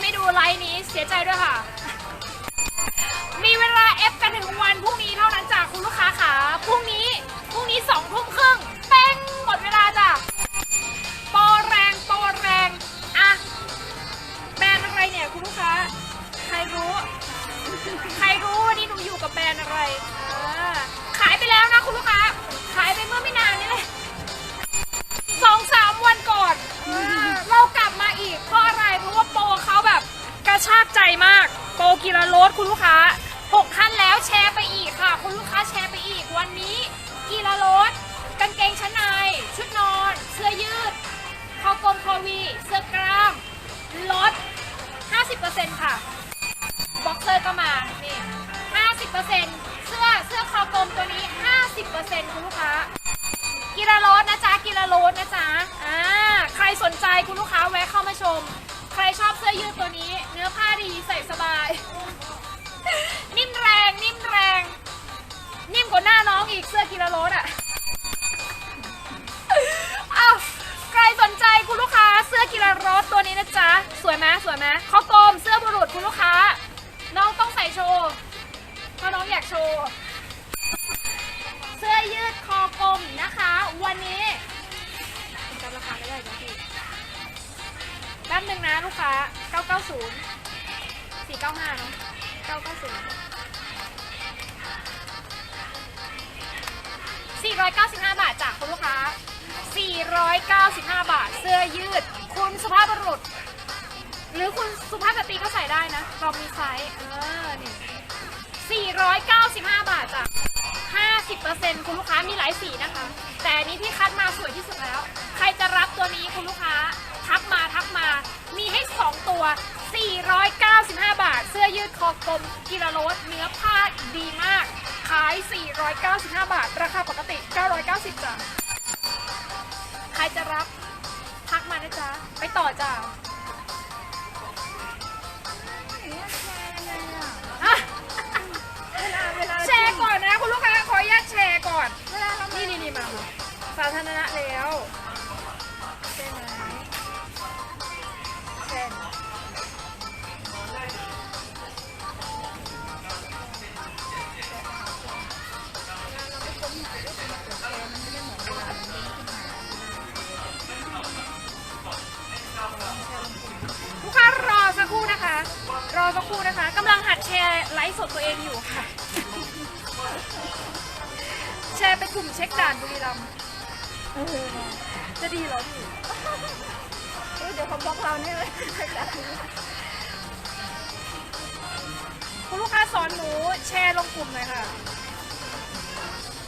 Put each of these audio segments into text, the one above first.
ไม่ดูไลฟ์นี้เสียใจด้วยค่ะ มีเวลาเอฟกันถึงวันพรุ่งนี้เท่านั้นจ้ะคุณลูกค้าขาพรุ่งนี้พรุ่งนี้สองทุ่มครึ่งเป้งหมดเวลาจ้ะโปรแรงโปรแรงอะแบรนด์อะไรเนี่ยคุณลูกค้า ใครรู้ ใครรู้วันนี้หนูอยู่กับแบรนด์อะไรอ่าขายไปแล้วนะคุณลูกค้า ขายไปเมื่อไม่นานนี่เลยสองสามวันก่อนอ่าเรากลับมาอีกเพราะ ชากใจมากโปรกิโลโลดคุณลูกค้าหกท่านแล้วแชร์ไปอีกค่ะ คุณลูกค้าแชร์ไปอีกวันนี้กิโลโลดกางเกงชั้นใน ชุดนอน เสื้อยืดคอกลมคอวีเสื้อกล้ามลด 50%ค่ะบ็อกเซอร์ก็มานี่50%เสื้อเสื้อคอกลมตัวนี้ 50%คุณลูกค้ากิราโรสนะจ๊ะกิราโรสนะจ๊ะอ่าใครสนใจคุณลูกค้าแวะเข้ามาชม ใครชอบเสื้อยืดตัวนี้ เนื้อผ้าดีใส่สบาย นิ่มแรงนิ่มแรง นิ่มกว่าหน้าน้องอีกเสื้อกิราโรสอะอ้าวใครสนใจคุณลูกค้าเสื้อกีฬารถตัวนี้นะจ๊ะ สวยไหมสวยไหมข้อกลมเสื้อบุรุษคุณลูกค้า น้องต้องใส่โชว์เพราะน้องอยากโชว์ เสื้อยืดคอกลมนะคะ วันนี้ ป๊บนึงนะลูกค้า 990 495เนาะ990 495 บาทจากคุณลูกค้า 495 บาท เสื้อยืด คุณสุภาพบุรุษ หรือคุณสุภาพสตรีก็ใส่ได้นะ เรามีไซส์ เออ นี่ 495 บาทจ้ะ50%คุณลูกค้ามีหลายสีนะคะ แต่นนี้พี่คัดมาสวยที่สุดแล้ว ใครจะรับตัวนี้คุณลูกค้า ทักมาทักมา มีให้ 2 ตัว 495 บาท เสื้อยืดคอกลมกิโลโลดเนื้อผ้าดีมาก ขาย 495 บาท ราคาปกติ 990จ้ะใครจะรับทักมานะจ๊ะ ไปต่อจ้ะอะเวลาเวลาแชร์ก่อนนะ คุณลูกค้าขออนุญาตแชร์ก่อนเวลาเรานี่นี่นี่มามาสาธารณะแล้ว ฟ์สดตัวเองอยู่ค่ะ แชร์ไปกลุ่มเช็คด่านบุรีรัมย์เออจะดีเหรอพี่เออเดี๋ยวเขาบล็อกเราเนี่ยเลยคุณลูกค้าสอนหนูแชร์ลงกลุ่มเลยค่ะ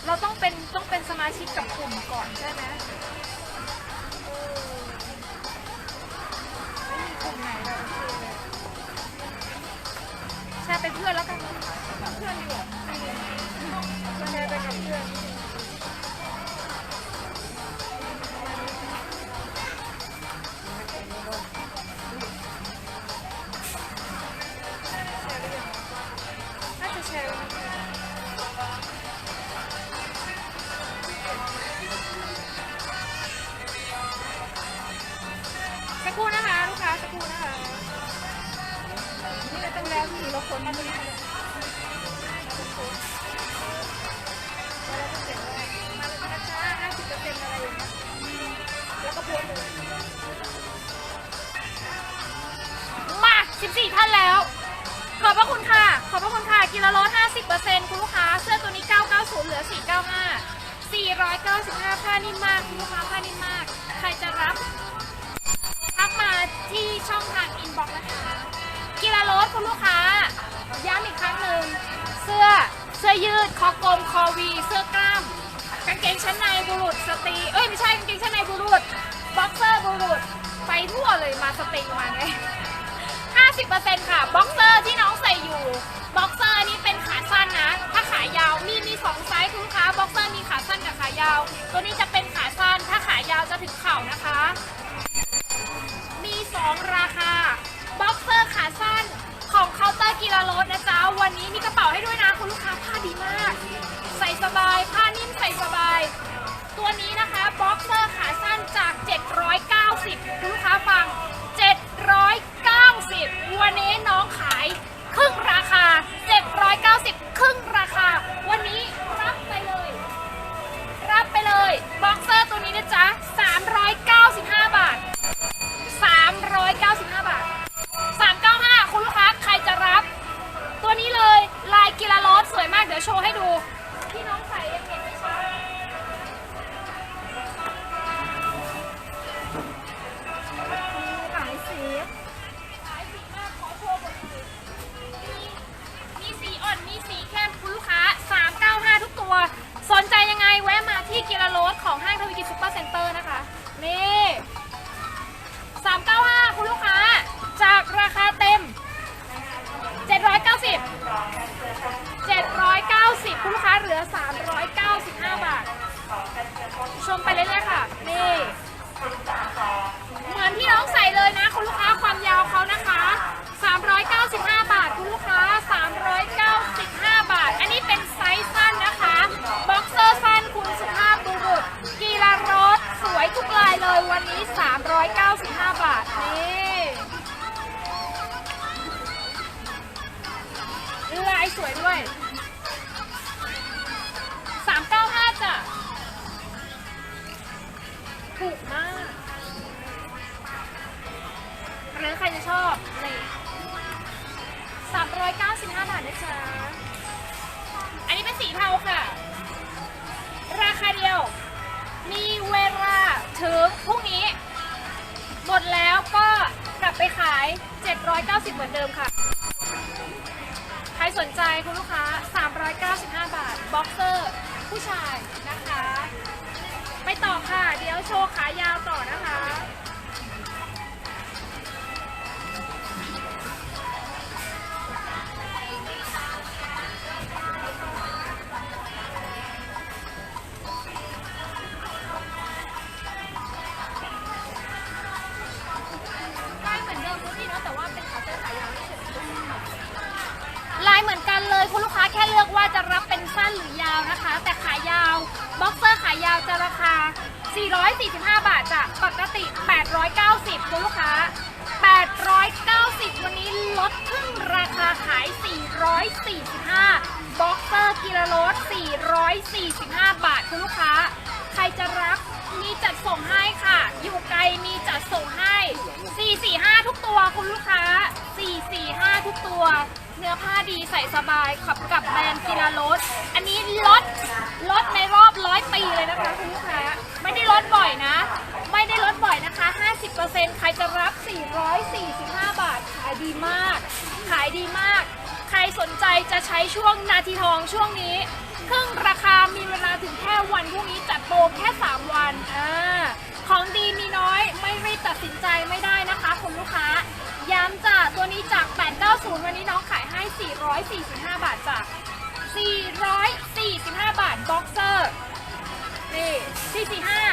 เราต้องเป็นต้องเป็นสมาชิกกับกลุ่มก่อนใช่ไหม ร์เป็นเพื่อนแล้วกันเพื่อนดีกว่าแชร์ไปกับเพื่อน คนมาเลยนะจ๊ะห้าสิบเปอร์เซ็นต์อะไรอย่างเงี้ยแล้วก็โพสต์เลยมา 14 ท่านแล้ว ขอบพระคุณค่ะ ขอบพระคุณค่ะ กิโลลด50%คุณลูกค้า เสื้อตัวนี้ 990 เหลือ 495 495 ผ้านิ่มมากคุณลูกค้าผ้านิ่มมาก ใครจะรับทักมาที่ช่องทางอินบ็อกซ์นะคะ กีฬารถคุณลูกค้า ย้ำอีกครั้งหนึ่งเสื้อเสื้อยืดคอกลมคอวี เสื้อกล้ามกางเกงชั้นในบุรุษสตรีเอ้ยไม่ใช่กางเกงชั้นในบุรุษบ็อกเซอร์บุรุษไปทั่วเลยมาสตรีมาไง50%ค่ะบ็อกเซอร์ที่น้องใส่อยู่บ็อกเซอร์นี้เป็นขาสั้นนะ ถ้าขายาวมีมีสองไซส์คุณลูกค้าบ็อกเซอร์มีขาสั้นกับขายาว ตัวนี้จะเป็นขาสั้น ถ้าขายาวจะถึงเข่านะคะ มี 2 ราคาบ็อกเซอร์ขาสั้น ของเคาน์เตอร์กีฬารถนะจ๊ะ วันนี้มีกระเป๋าให้ด้วยนะคุณลูกค้าผ้าดีมาก ใส่สบาย ผ้านิ่มใส่สบาย ตัวนี้นะคะบ็อกเซอร์ขาสั้นจาก 790 คุณลูกค้าฟัง 790 วันนี้น้องขา โชว์ให้ดู สวยด้วย 395จ้ะ ถูกมากอันนั้นใครจะชอบนี่สามร้อยเก้าสิบห้าบาทนะจ๊ะ อันนี้เป็นสีเทาค่ะ ราคาเดียว มีเวลาถึงพรุ่งนี้ หมดแล้วก็กลับไปขาย 790 เหมือนเดิมค่ะ รสนใจคุณลูกค้า 395 บาท บ็อกเซอร์ ผู้ชายนะคะ ไปต่อค่ะ เดี๋ยวโชว์ขายาวต่อนะคะ ว่าจะรับเป็นสั้นหรือยาวนะคะ แต่ขายาวบ็อกเซอร์ขายาวจะราคา 445 บาทจ้ะปกติ 890คุณลูกค้า 890 วันนี้ลดครึ่งราคาขาย 445บ็อกเซอร์กิโลรถ445 บาทคุณลูกค้า ใครจะรับมีจัดส่งให้ค่ะ อยู่ไกลมีจัดส่งให้ 445 ทุกตัวคุณลูกค้า 445 ทุกตัว เนื้อผ้าดีใส่สบาย ขับกับแบรนด์กีฬารถอันนี้ลดลดในรอบร้อยปีเลยนะคะคุณลูกค้าไม่ได้ลดบ่อยนะ ไม่ได้ลดบ่อยนะคะ 50%ใครจะรับ 445 บาท ขายดีมาก ขายดีมาก ใครสนใจจะใช้ช่วงนาทีทองช่วงนี้ครึ่งราคามีเวลาถึงแค่วันพรุ่งนี้จัดโปรแค่ 3 วันอ่าของดีมีน้อยไม่รีบตัดสินใจไม่ได้นะคะคุณลูกค้า ย้ำจ้ะตัวนี้จาก 890 วันนี้น้องขายให้ 445 บาทจ้ะ445 บาทบ็อกเซอร์นี่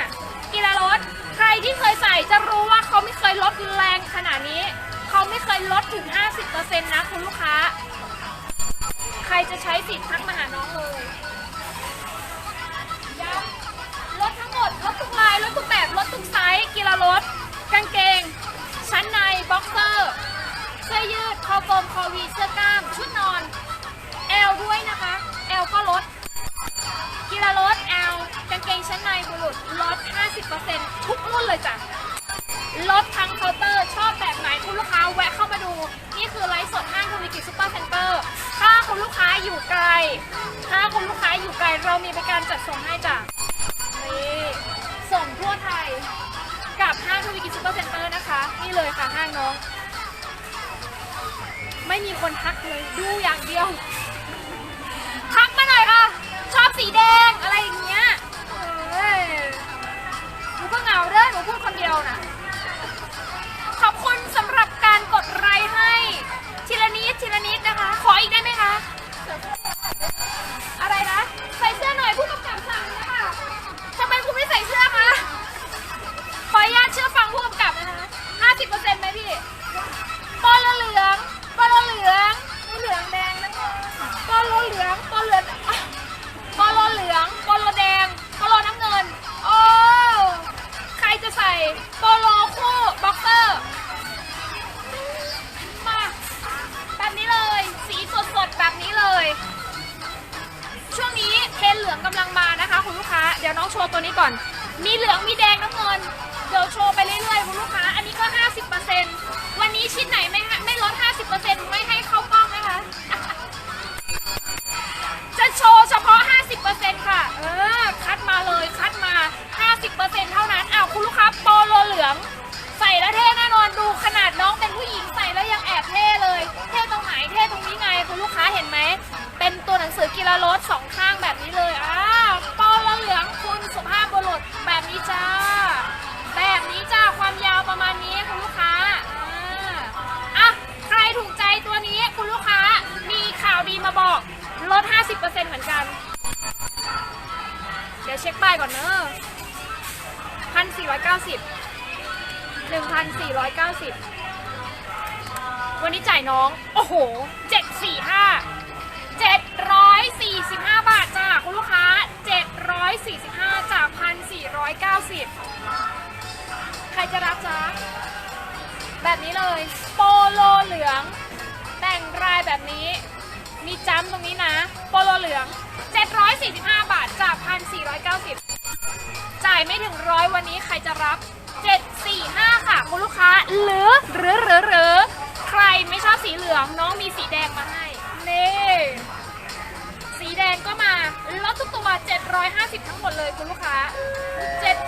445กีฬารถใครที่เคยใส่จะรู้ว่าเขาไม่เคยลดแรงขนาดนี้ เขาไม่เคยลดถึง 50%นะคุณลูกค้า ใครจะใช้สิทธิ์ทักมาหาน้องเลยย้ำลดทั้งหมดลดทุกลายลดทุกแบบลดทุกไซส์กีฬารถกางเกง ชั้นในบ็อกเซอร์เสื้อยืดคอกลมคอวีเสื้อกล้ามชุดนอนแอลด้วยนะคะแอลก็ลดกีฬารถแอลกางเกงชั้นในบุรุษลด 50%ทุกรุ่นเลยจ้ะลดทั้งเคาน์เตอร์ชอบแบบไหนคุณลูกค้าแวะเข้ามาดู นี่คือไลฟ์สดห้างทวีกิจซุปเปอร์เซ็นเตอร์ถ้าคุณลูกค้าอยู่ไกล ถ้าคุณลูกค้าอยู่ไกลเรามีบริการจัดส่งให้จ้ะนี่ส่งทั่วไทยางทวีกิจซุปเปอร์เซ็นเตอร์นะคะ นี่เลยค่ะห้างน้อง ไม่มีคนทักเลยดูอย่างเดียว ทักมาหน่อยค่ะ ชอบสีแดงอะไรอย่างเงี้ยเอ้ยหนูก็เหงาเด้อหนูพูดคนเดียวน่ะขอบคุณสำหรับการกดไลค์ให้ทีละนิดทีละนิดนะคะ ขออีกได้ไหมคะ เหมือนกัน เดี๋ยวเช็คป้ายก่อนเนอะ1,490 1,490วันนี้จ่ายน้อง โอ้โหเจ็ดสี่ห้าเจ็บาทจ้าคุณลูกค้า745จาก1,490ใครจะรับจ้าแบบนี้เลย โปโลเหลือง แต่งรายแบบนี้ มีจ้ำตรงนี้นะ โปโลเหลือง 745 บาทจาก 1,490 จ่ายไม่ถึงร้อยวันนี้ใครจะรับ 745 ค่ะ คุณลูกค้า หรือหรือหรือหรือใครไม่ชอบสีเหลืองน้องมีสีแดงมาให้ นี่สีแดงก็มาล้วทุกตัว 750 ทั้งหมดเลยคุณลูกค้า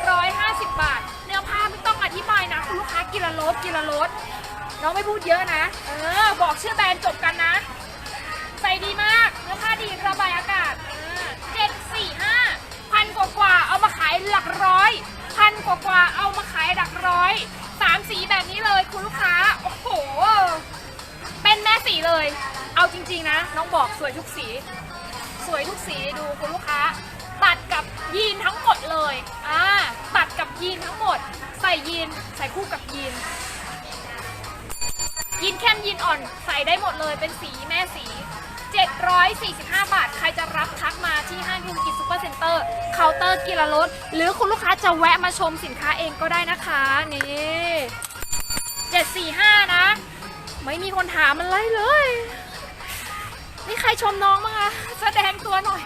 750 บาท เนื้อผ้าไม่ต้องอธิบายนะ คุณลูกค้ากินละรสกินละรสน้องไม่พูดเยอะนะ เออ บอกชื่อแบรนด์จบกันนะใส่ดีมาก เนื้อผ้าดีระบายอากาศเจ็ดสี่ห้าพันกว่ากว่าๆเอามาขายหลักร้อย พันกว่ากว่าๆเอามาขายหลักร้อยสามสีแบบนี้เลยคุณลูกค้า โอ้โห เป็นแม่สีเลย เอาจริง ๆ นะ น้องบอกสวยทุกสี สวยทุกสีดูคุณลูกค้า ตัดกับยีนทั้งหมดเลยอ่าตัดกับยีนทั้งหมด ใส่ยีนใส่คู่กับยีนยีนเข้มยีนอ่อนใส่ได้หมดเลยเป็นสีแม่สี 745 บาท ใครจะรับทักมาที่ห้างยูกิซูเปอร์เซ็นเตอร์เคาน์เตอร์กีฬารถหรือคุณลูกค้าจะแวะมาชมสินค้าเองก็ได้นะคะ นี่ 745 นะ ไม่มีคนถามอะไรเลย นี่ใครชมน้องมั้งคะแสดงตัวหน่อย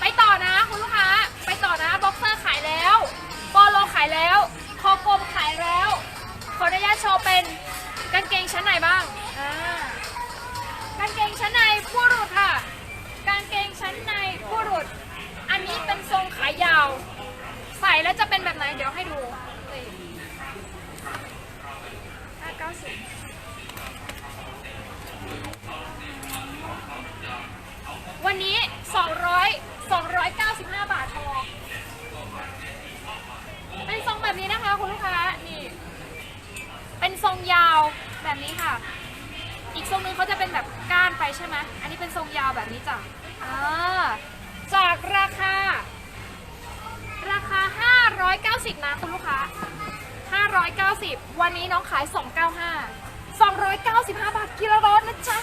ไปต่อนะคุณลูกค้า ไปต่อนะบ็อกเซอร์ขายแล้วโปโลขายแล้ว คอกลมขายแล้ว ขออนุญาตโชว์เป็นกางเกงชั้นในบ้าง อ่าางเกงชั้นในผู้รุดค่ะ กางเกงชั้นในผู้รุดอันนี้เป็นทรงขายาว ใส่แล้วจะเป็นแบบไหนเดี๋ยวให้ดูห้าเก้าสิบวันนี้ 200 295 บาทพอเป็นทรงแบบนี้นะคะคุณลูกค้า นี่ เป็นทรงยาวแบบนี้ค่ะ อีกทรงหนึงเขาจะเป็นแบบก้านไปใช่ไหมอันนี้เป็นทรงยาวแบบนี้จ้ะอ่าจากราคา ราคา 590 นะคุณลูกค้า 590 วันนี้น้องขาย 295 295 บาทกิโลรสนะจ๊ะ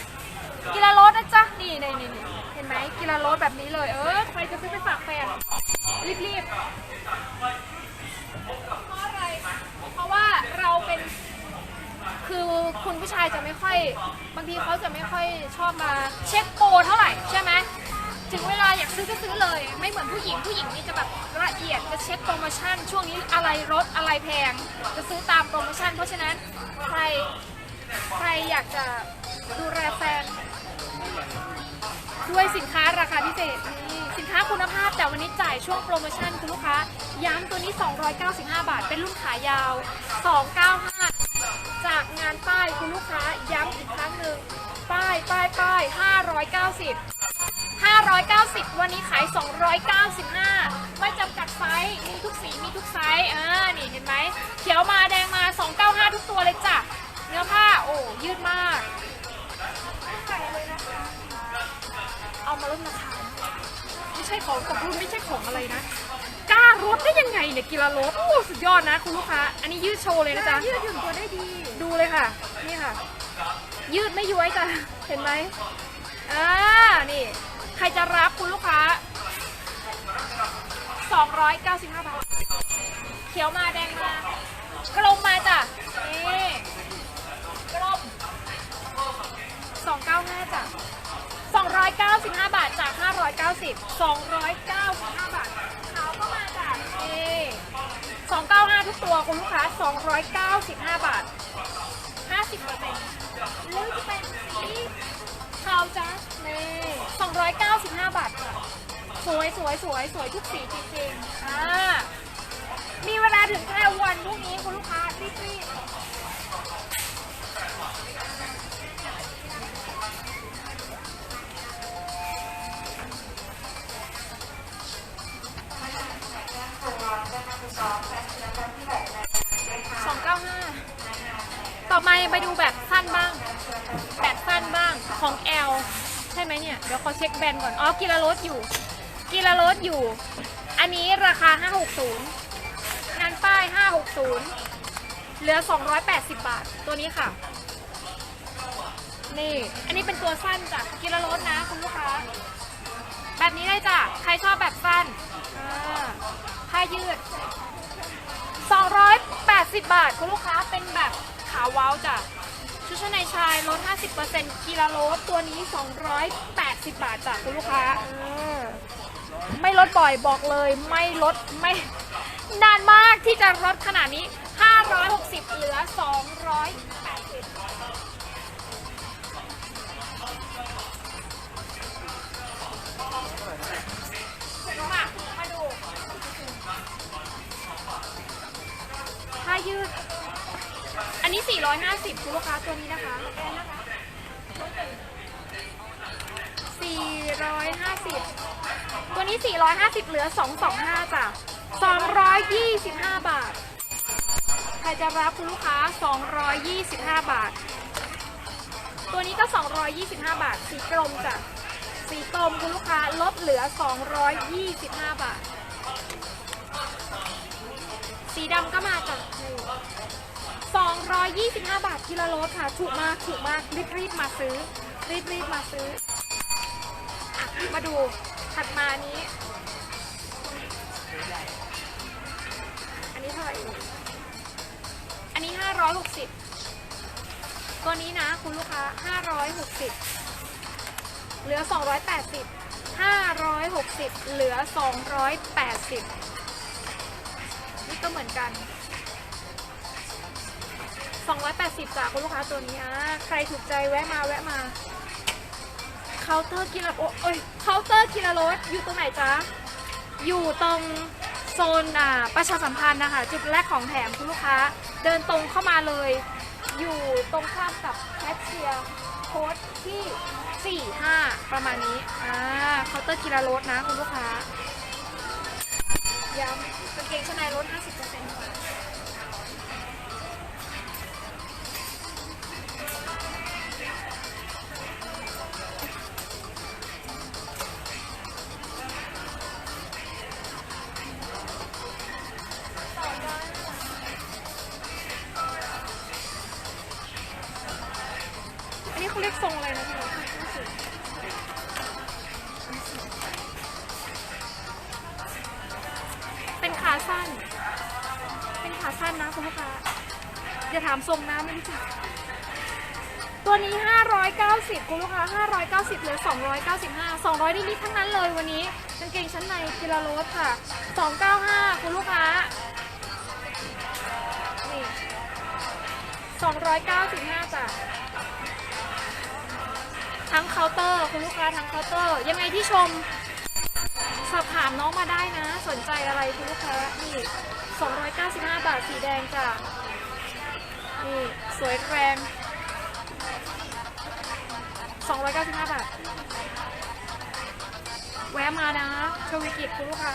กิโลรสนะจ๊ะ นี่นี่นี่นี่เห็นไหมกิโลรสแบบนี้เลย เออ ใครจะซื้อไปฝากแฟน รีบๆ เพราะอะไร เพราะว่าเราเป็น คือคุณผู้ชายจะไม่ค่อย บางทีเขาจะไม่ค่อยชอบมาเช็คโปรเท่าไหร่ใช่ไหมถึงเวลาอยากซื้อก็ซื้อเลย ไม่เหมือนผู้หญิงผู้หญิงนี่จะแบบละเอียดจะเช็คโปรโมชั่น ช่วงนี้อะไรลดอะไรแพง จะซื้อตามโปรโมชั่น เพราะฉะนั้นใครใครอยากจะดูแลแฟนด้วยสินค้าราคาพิเศษนี่สินค้าคุณภาพแต่วันนี้จ่ายช่วงโปรโมชั่นคุณลูกค้า ย้ำตัวนี้ 295 บาท เป็นรุ่นขายาว 295 จากงานป้ายคุณลูกค้าย้ำอีกครั้งหนึ่งป้ายป้ายป้าย590 590 วันนี้ขาย 295 ไม่จำกัดไซส์ มีทุกสี มีทุกไซส์ อ่า นี่เห็นไหม เขียวมาแดงมา 295 ทุกตัวเลยจ้ะ เนื้อผ้า โอ้ ยืดมาก เอามาลดราคา ไม่ใช่ของตกรุ่นไม่ใช่ของอะไรนะ กล้ารถได้ยังไงเนี่ยกีฬารถโอ้สุดยอดนะคุณลูกค้า อันนี้ยืดโชว์เลยนะจ๊ะ ยืดหยุ่นตัวได้ดี ดูเลยค่ะ นี่ค่ะ ยืดไม่ย้วยจ้ะ เห็นไหมอ่า นี่ ใครจะรับคุณลูกค้า 295 บาท เขียวมาแดงมากลมมาจ้ะ นี่กลม295จ้ะ295 บาทจาก 590 295 บาท 295 ทุกตัวคุณลูกค้า 295 บาท 50เปอร์เซ็นต์หรือจะเป็นสีเทาจ้ะนี่295 บาทค่ะ สวยสวยสวยสวยทุกสีจริงๆอ่ามีเวลาถึงแค่วันพรุ่งนี้คุณลูกค้ารีบๆ สองเก้าห้าต่อมาไปดูแบบสั้นบ้าง แบบสั้นบ้างของ L ใช่ไหมเนี่ย เดี๋ยวขอเช็คแบรนด์ก่อน อ๋อกีฬารถอยู่กีฬารถอยู่ อันนี้ราคา 560 งานป้าย 560 เหลือ 280 บาท ตัวนี้ค่ะ นี่ อันนี้เป็นตัวสั้นจากกีฬารถนะคุณลูกค้า แบบนี้ได้จ้ะ ใครชอบแบบสั้นอ่า ผ้ายืด 280 บาท คุณลูกค้าเป็นแบบขาวว้าวจ้ะชุดชั้นในชายลด 50%กีฬาโลดตัวนี้ 280 บาทจ้ะคุณลูกค้าเออไม่ลดบ่อยบอกเลยไม่ลดไม่นานมากที่จะลดขนาดนี้ 560 เหลือ 280 นี้450คุณลูกค้าตัวนี้นะคะ450 ตัวนี้ 450 เหลือ 225จ้ะ225 บาท ใครจะรับคุณลูกค้า 225 บาท ตัวนี้ก็ 225 บาท สีกรมจ้ะ สีกรมคุณลูกค้าลดเหลือ 225 บาท สีดำก็มาจ้ะ 225 บาททีละรถค่ะ ถูกมาก ถูกมาก รีบรีบมาซื้อ รีบรีบมาซื้ออะมาดู ถัดมานี้ อันนี้เท่าไหร่อันนี้ 560 ตัวนี้นะคุณลูกค้า 560 เหลือ 280 560 เหลือ 280 นี่ก็เหมือนกัน 280จ้ะคุณลูกค้าตัวนี้อะใครถูกใจแวะมาแวะมาเคาน์เตอร์กิลาโอ้ยเคาน์เตอร์กิลารถอยู่ตรงไหนจ๊ะอยู่ตรงโซนอ่าประชาสัมพันธ์นะคะจุดแรกของแถมคุณลูกค้า เดินตรงเข้ามาเลย อยู่ตรงข้ามกับแคชเชียร์โค้ดที่ 4 5 ประมาณนี้อ่าเคาน์เตอร์กิลารถนะคุณลูกค้าย้ำกางเกงชั้นในลด50%ค่ะ 590 คุณลูกค้า 590เหลือ 295 200นิดๆทั้งนั้นเลยวันนี้กางเกงชั้นในกิลาโรสค่ะ 295 คุณลูกค้า นี่ 295จ้ะทั้งเคาน์เตอร์ คุณลูกค้าทั้งเคาน์เตอร์ ยังไงที่ชม สอบถามน้องมาได้นะ สนใจอะไรคุณลูกค้า นี่ 295 บาทสีแดงจ้ะนี่ สวยแรง 295 บาท แวะมานะชวิกิจคุณลูกค้า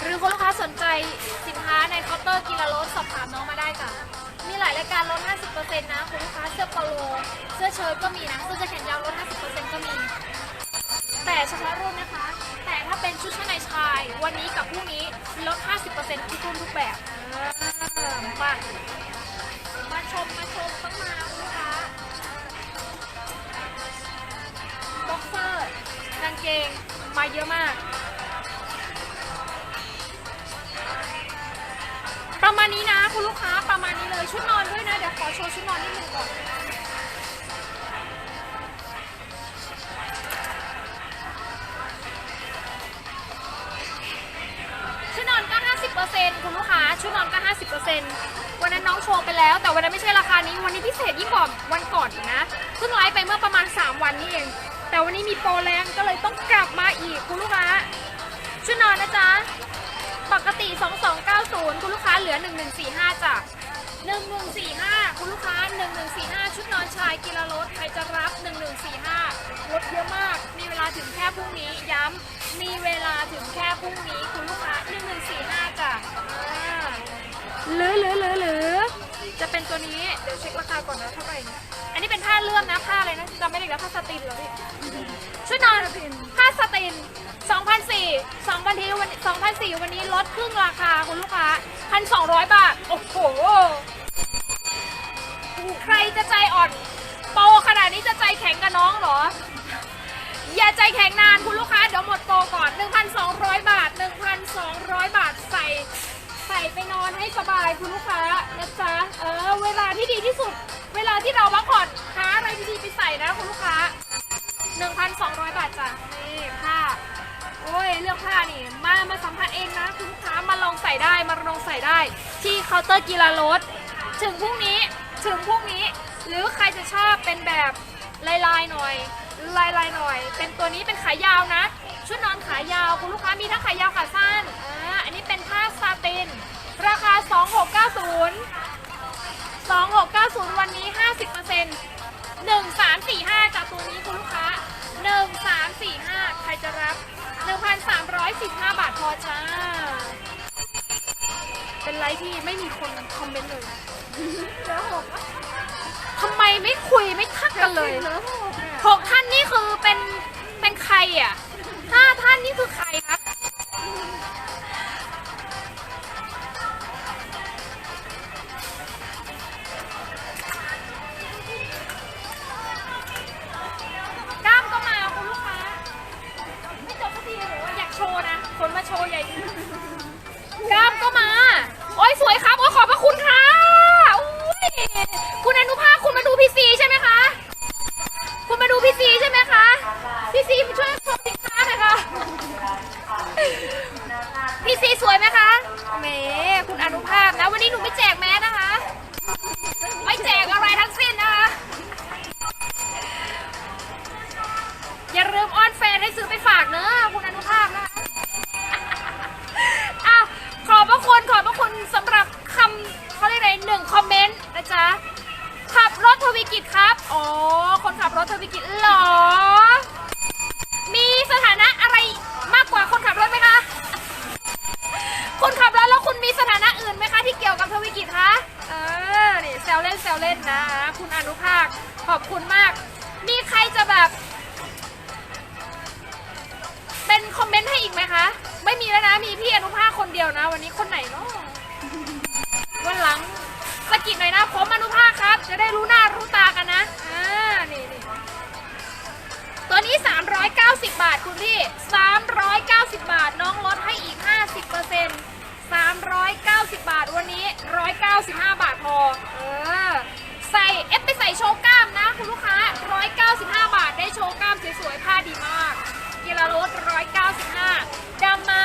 หรือคุณลูกค้าสนใจสินค้าในเคาน์เตอร์กิลาโรสอบถามน้องมาได้จ้ะมีหลายรายการลด 50%นะคุณลูกค้าเสื้อโปโล เสื้อเชิ้ตก็มีนะเสื้อแขนยาวลด 50%ก็มี แต่เฉพาะรุ่นนะคะ แต่ถ้าเป็นชุดชั้นในชาย วันนี้กับพรุ่งนี้ลด 50%ทุกรุ่นทุกแบบอ่ามามา ชมมาชมต้องมาคุณลูกค้าบ็อกเซอร์กางเกงมาเยอะมาก ประมาณนี้นะคุณลูกค้าประมาณนี้เลยชุดนอนด้วยนะ เดี๋ยวขอโชว์ชุดนอนนิดนึงก่อน 50%คุณลูกค้าชุดนอนก็ 50%วันนั้นน้องโชว์ไปแล้ว แต่วันนั้นไม่ใช่ราคานี้ วันนี้พิเศษยิ่งกว่าวันก่อนอีกนะ เพิ่งไลฟ์ไปเมื่อประมาณ 3 วันนี้เอง แต่วันนี้มีโปรแรงก็เลยต้องกลับมาอีกคุณลูกค้า ชุดนอนนะจ๊ะ ปกติ 2290 คุณลูกค้าเหลือ 1145จ้ะ1145 คุณลูกค้า 1145 ชุดนอนชายกิโลรถใครจะรับ 1145ลดเยอะมาก ถึงแค่พรุ่งนี้ย้ำมีเวลาถึงแค่พรุ่งนี้คุณลูกค้า1145จ้ะอ่าหรือหรือหรือหรือจะเป็นตัวนี้เดี๋ยวเช็คราคาก่อนนะเท่าไหร่อันนี้เป็นผ้าเลื่อมนะผ้าอะไรนะจำไม่ได้แล้วผ้าสตินเหรอพี่ชุดนอนผ้าสติน2,004 2,000ทีวัน2,004 วันนี้ลดครึ่งราคาคุณลูกค้า 1,200 บาท โอ้โห ใครจะใจอ่อน โปขนาดนี้จะใจแข็งกับน้องเหรอ อย่าใจแข็งนานคุณลูกค้าเดี๋ยวหมดโปรก่อน 1,200 บาท 1,200 บาทใส่ใส่ไปนอนให้สบายคุณลูกค้านะจ๊ะเออเวลาที่ดีที่สุด เวลาที่เราพักผ่อนหาอะไรดีๆไปใส่นะคุณลูกค้า 1,200 บาทจ้ะนี่ผ้าโอ้ยเลือกผ้านี่มามาสัมผัสเองนะคุณลูกค้ามาลองใส่ได้มาลองใส่ได้ ที่เคาน์เตอร์กีฬารถถึงพรุ่งนี้ถึงพรุ่งนี้ หรือใครจะชอบเป็นแบบลายลายๆหน่อย ลายลายๆหน่อย เป็นตัวนี้เป็นขายาวนะ ชุดนอนขายาวคุณลูกค้ามีทั้งขายาวขาสั้นอ่าอันนี้เป็นผ้าซาติน ราคา 2690 2690 วันนี้ 50% 1345จากตัวนี้คุณลูกค้า 1345 ใครจะรับ 1,315บาทพอจ้า เป็นไรที่ไม่มีคนคอมเมนต์เลยเหลือหกอะทำไมไม่คุยไม่ทักกันเลย เหกท่านนี่คือเป็นเป็นใครอะห้าท่านนี่คือใครครับ นี่แซวเล่นแซวเล่นนะ คุณอนุภาคขอบคุณมาก มีใครจะแบบ เป็นคอมเมนต์ให้อีกไหมคะ ไม่มีแล้วนะ มีพี่อนุภาคคนเดียวนะ วันนี้คนไหนเนาะวันหลังสะกิดหน่อยนะผมอนุภาคครับ จะได้รู้หน้ารู้ตากันนะอ่านี่นี่ตัวนี้ 390 บาทคุณพี่ 390 บาท น้องลดให้อีก 50% 390 บาท วันนี้ 195 บาทพอ เออ ใส่เอฟไปใส่โชว์กล้ามนะคุณลูกค้า 195 บาทได้โชว์กล้ามสวยๆ ผ้าดีมากกิโรถ195ดำมา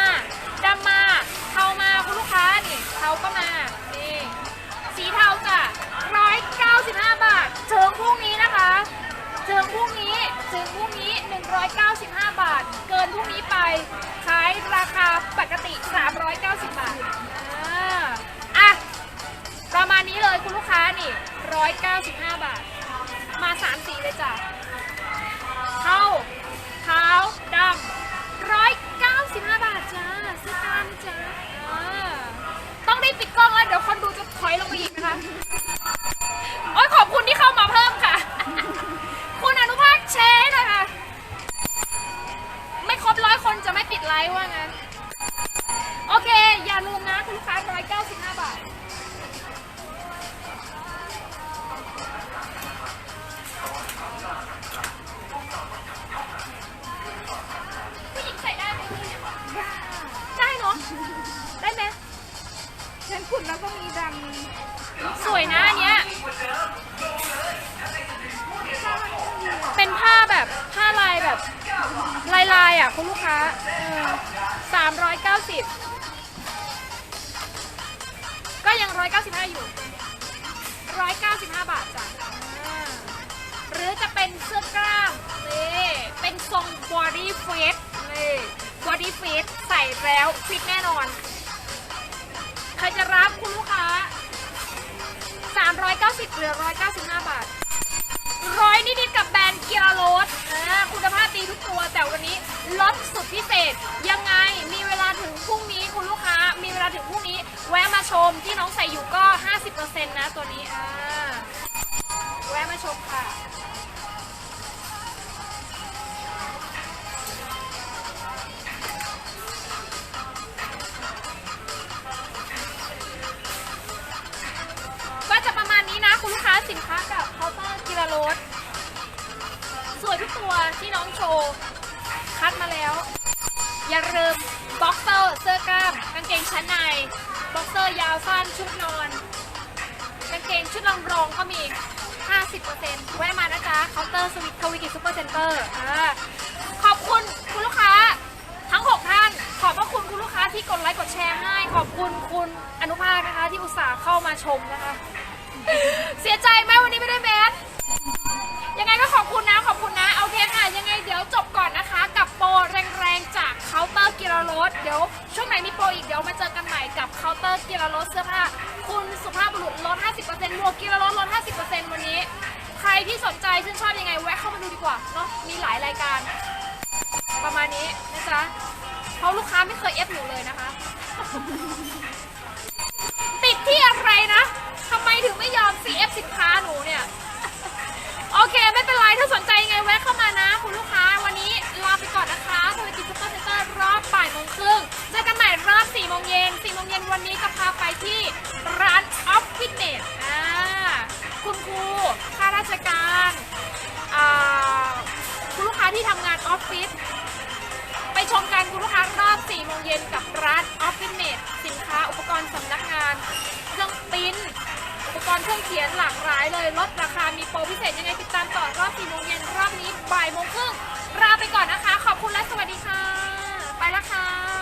ดำมาเทามาคุณลูกค้า นี่เทาก็มา นี่ สีเทาจ้ะ195 บาทถึงพรุ่งนี้นะคะถึงพรุ่งนี้ถึงพรุ่งนี้ 195 บาท เกินพรุ่งนี้ไป 195 บาท มาสามสีเลยจ้ะเทาขาวดำร้อยเก้าสิบห้าบาทจ้าซื้อตามจ้าอ่าต้องได้ปิดกล้องแล้วเดี๋ยวคนดูจะถอยลงไปอีกนะคะ โอ้ยขอบคุณที่เข้ามาเพิ่มค่ะ คุณอนุภาคแชร์หน่อยค่ะไม่ครบร้อยคนจะไม่ปิดไลฟ์ว่างั้น โอเค อย่าลืมนะ คุณลูกค้า195 บาท แล้วก็มีดสวยนะอันเนี้ยเป็นผ้าแบบผ้าลายแบบลายลายอะคุณลูกค้าสามร้อยเก้าสิบก็ยัง195อยู่195บห้าบาทจ้ะหรือจะเป็นเสื้อกล้ามนี่เป็นทรง body fit นี่ body fit ใส่แล้วฟิตแน่นอน ใครจะรับคุณลูกค้า 390เหลือ195 บาทร้อยนิดๆกับแบรนด์เกียร์โรสอ่าคุณภาพดีทุกตัว แต่วันนี้ลดสุดพิเศษ ยังไงมีเวลาถึงพรุ่งนี้คุณลูกค้า มีเวลาถึงพรุ่งนี้ แวะมาชมที่น้องใส่อยู่ก็ 50%นะตัวนี้อ่าแวะมาชมค่ะ สินค้ากับเคาน์เตอร์กิราโรสสวยทุกตัวที่น้องโชว์ คัดมาแล้ว อย่าลืมบ็อกเซอร์เสื้อกล้ามกางเกงชั้นในบ็อกเซอร์ยาวสั้นชุดนอนกางเกงชุดรองรองก็มี 50%แวะมานะจ๊ะเคาน์เตอร์สวิตทวิกิซูเปอร์เซ็นเตอร์ขอบคุณคุณลูกค้าทั้ง 6 ท่าน ขอบพระคุณคุณลูกค้าที่กดไลค์กดแชร์ให้ ขอบคุณคุณอนุภาคนะคะที่อุตส่าห์เข้ามาชมนะคะ เสียใจไหมวันนี้ไม่ได้แมสยังไงก็ขอบคุณนะ ขอบคุณนะ เอาเคค่ะยังไงเดี๋ยวจบก่อนนะคะ กับโปรแรงๆจากเคาน์เตอร์กิรารสเดี๋ยวช่วงไหนมีโปรอีกเดี๋ยวมาเจอกันใหม่กับเคาน์เตอร์กิรารสเสื้อผ้าคุณสุภาพบุรุษลด 50%หมวกกิรารสลด 50%วันนี้ ใครที่สนใจชื่นชอบยังไงแวะเข้ามาดูดีกว่าเนาะมีหลายรายการ ประมาณนี้นะจ๊ะเพราะลูกค้าไม่เคยเอฟหนูเลยนะคะ ติดที่อะไรนะ ทำไมถึงไม่ยอม CF สินค้าหนูเนี่ย โอเค ไม่เป็นไร ถ้าสนใจยังไงแวะเข้ามานะ คุณลูกค้า วันนี้ลาไปก่อนนะคะโทรจิตซุปเปอร์เซ็นเตอร์รอบบ่ายโมงครึ่งเจอกันใหม่รอบ4โมงเย็น4โมงเย็นวันนี้จะพาไปที่ร้านออฟฟิศเนสอ่าคุณครูข้าราชการอ่าคุณลูกค้าที่ทำงานออฟฟิศไปชมกันคุณลูกค้ารอบ4โมงเย็นกับร้านออฟฟิศเนสสินค้าอุปกรณ์สำนักงานเครื่องปริ้น อุปกรณ์เครื่องเขียนหลากหลายเลยลดราคามีโปรพิเศษยังไงติดตามต่อรอบ4โมงเย็นรอบนี้บ่ายโมงครึ่งลาไปก่อนนะคะ ขอบคุณและสวัสดีค่ะ ไปละค่ะ